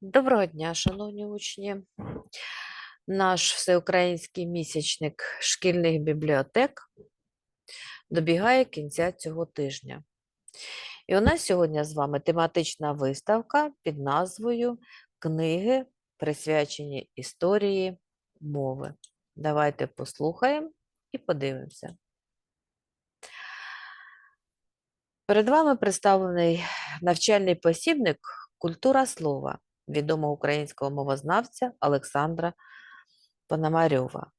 Доброго дня, шановні учні. Наш всеукраїнський місячник шкільних бібліотек добігає кінця цього тижня. І у нас сьогодні з вами тематична виставка під назвою Книги, присвячені історії мови. Давайте послухаємо і подивимося. Перед вами представлений навчальний посібник Культура слова відомого українського мовознавця Олександра Пономарьова.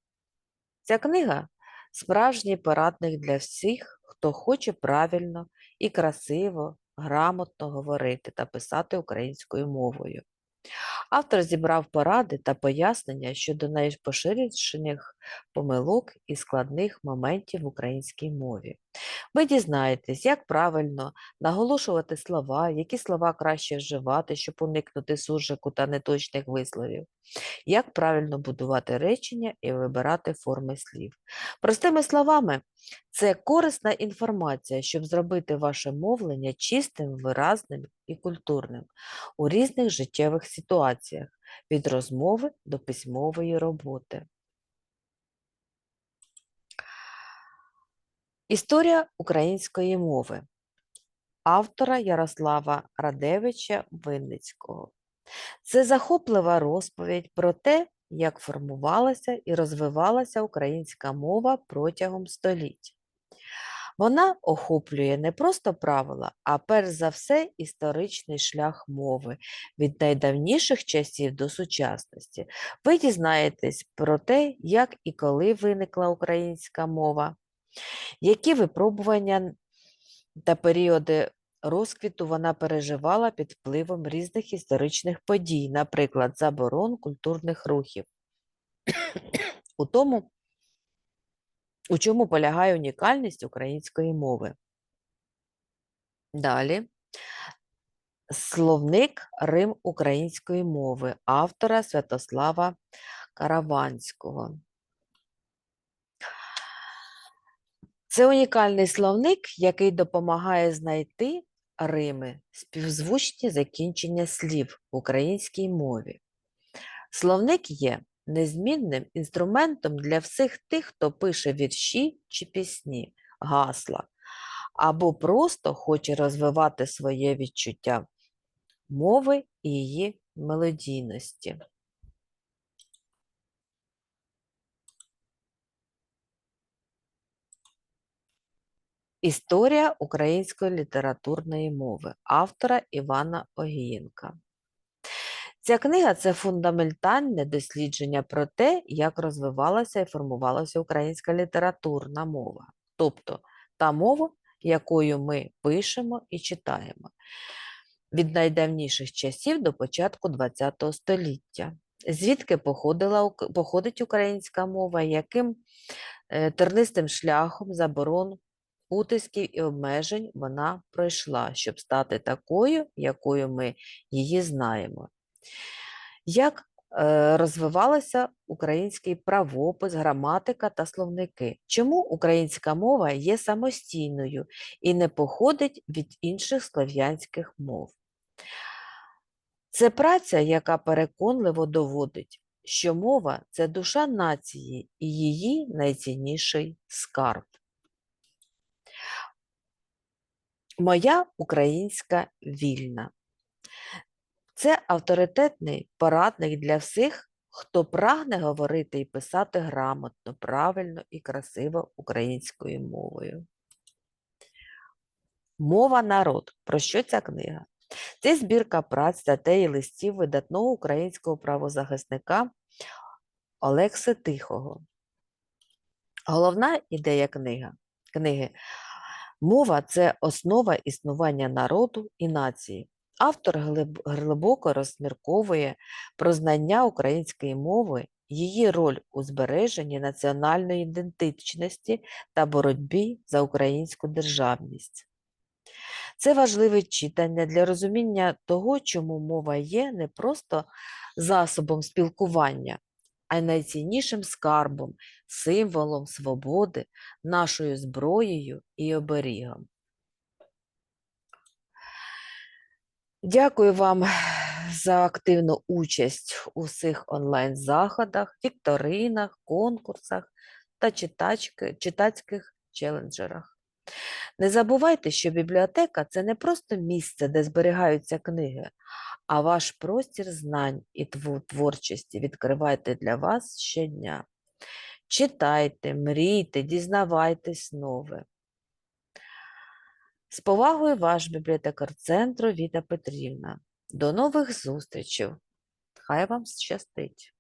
Ця книга справжній порадник для всіх, хто хоче правильно і красиво, грамотно говорити та писати українською мовою. Автор зібрав поради та пояснення щодо найпоширеніших помилок і складних моментів в українській мові. Ви дізнаєтесь, як правильно наголошувати слова, які слова краще вживати, щоб уникнути суржику та неточних висловів, як правильно будувати речення і вибирати форми слів. Простими словами, це корисна інформація, щоб зробити ваше мовлення чистим, виразним і культурним у різних життєвих ситуаціях від розмови до письмової роботи. Історія української мови автора Ярослава Радевича Винницького. Це захоплива розповідь про те, як формувалася і розвивалася українська мова протягом століть. Вона охоплює не просто правила, а перш за все історичний шлях мови від найдавніших часів до сучасності. Ви дізнаєтесь про те, як і коли виникла українська мова, які випробування та періоди розквіту вона переживала під впливом різних історичних подій, наприклад, заборон культурних рухів. У тому, у чому полягає унікальність української мови. Далі. Словник Рим української мови автора Святослава Караванського. Це унікальний словник, який допомагає знайти Рими, співзвучні закінчення слів в українській мові. Словник є незмінним інструментом для всіх тих, хто пише вірші чи пісні, гасла, або просто хоче розвивати своє відчуття мови і її мелодійності. Історія української літературної мови автора Івана Огієнка. Ця книга це фундаментальне дослідження про те, як розвивалася і формувалася українська літературна мова, тобто та мова, якою ми пишемо і читаємо від найдавніших часів до початку ХХ століття. Звідки походила, походить українська мова, яким е, тернистим шляхом заборон утисків і обмежень вона пройшла, щоб стати такою, якою ми її знаємо. Як е, розвивалася український правопис, граматика та словники? Чому українська мова є самостійною і не походить від інших слов'янських мов? Це праця, яка переконливо доводить, що мова це душа нації і її найцінніший скарб. Моя українська вільна. Це авторитетний порадник для всіх, хто прагне говорити і писати грамотно, правильно і красиво українською мовою. Мова народ. Про що ця книга? Це збірка праць, статей і листів видатного українського правозахисника Олекси Тихого. Головна ідея книга, книги Мова це основа існування народу і нації. Автор глибоко розмірковує про знання української мови, її роль у збереженні національної ідентичності та боротьбі за українську державність. Це важливе читання для розуміння того, чому мова є не просто засобом спілкування, а й найціннішим скарбом, символом свободи, нашою зброєю і оберігом. Дякую вам за активну участь у всіх онлайн-заходах, вікторинах, конкурсах та читацьких челенджерах. Не забувайте, що бібліотека це не просто місце, де зберігаються книги, а ваш простір знань і творчості відкривайте для вас щодня. Читайте, мрійте, дізнавайтесь нове. З повагою ваш бібліотекар центру Віта Петрівна. До нових зустрічей. Хай вам щастить!